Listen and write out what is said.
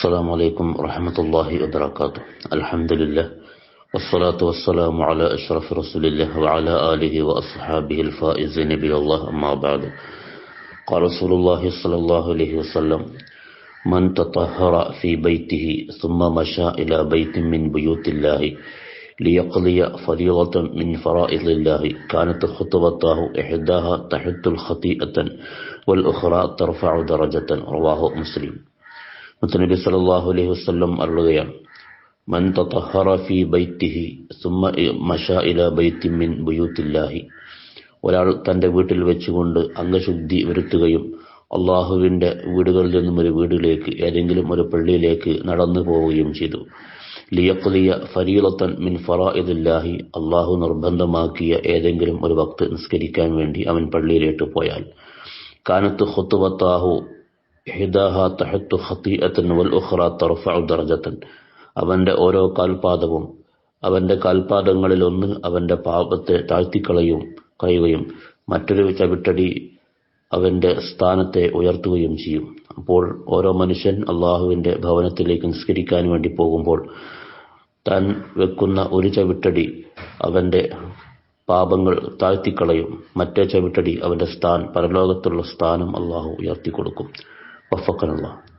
السلام عليكم ورحمة الله وبركاته. الحمد لله والصلاة والسلام على أشرف رسول الله وعلى آله وأصحابه الفائزين بالله أما بعد. قال رسول الله صلى الله عليه وسلم من تطهر في بيته ثم مشى إلى بيت من بيوت الله ليقضي فريضة من فرائض الله كانت خطبته إحداها تحت الخطيئة والأخرى ترفع درجة. رواه مسلم. മുത്തനബി സല്ലാഹു അലൈഹി വസ്ലം അരുളുകയാണ്. മൻ ഫി ബൈത്തിഹി സുമ്മ മഷ ഇല ബൈത്തിമിൻ ബുയൂത്തില്ലാഹി. ഒരാൾ തന്റെ വീട്ടിൽ വെച്ചുകൊണ്ട് അംഗശുദ്ധി വരുത്തുകയും അള്ളാഹുവിന്റെ വീടുകളിൽ നിന്നും ഒരു വീടിലേക്ക് ഏതെങ്കിലും ഒരു പള്ളിയിലേക്ക് നടന്നു പോവുകയും ചെയ്തു. ലിയക്കുലിയ ഫരീലത്തൻ മിൻ ഫറ ഇതില്ലാഹി അള്ളാഹു നിർബന്ധമാക്കിയ ഏതെങ്കിലും ഒരു ഭക്ത് നിസ്കരിക്കാൻ വേണ്ടി അവൻ പള്ളിയിലേക്ക് പോയാൽ. കാനത്ത് ഹൊത്തുവത്താഹു ഇഹ്ദാഹ തഹത്തു ഖതീഅത്തൻ വൽ ഉഹ്റ തർഫഉ ദർജത്തൻ അവന്റെ ഓരോ കാൽപാദവും അവന്റെ കാൽപാദങ്ങളിൽ ഒന്ന് അവന്റെ പാപത്തെ താഴ്ത്തിക്കളയും കളയുകയും മറ്റൊരു ചവിട്ടടി അവന്റെ സ്ഥാനത്തെ ഉയർത്തുകയും ചെയ്യും. അപ്പോൾ ഓരോ മനുഷ്യൻ അള്ളാഹുവിന്റെ ഭവനത്തിലേക്ക് നിസ്കരിക്കാൻ വേണ്ടി പോകുമ്പോൾ താൻ വെക്കുന്ന ഒരു ചവിട്ടടി അവന്റെ പാപങ്ങൾ താഴ്ത്തിക്കളയും മറ്റേ ചവിട്ടടി അവന്റെ സ്ഥാൻ പരലോകത്തുള്ള സ്ഥാനം അള്ളാഹു ഉയർത്തിക്കൊടുക്കും. وفقنا الله.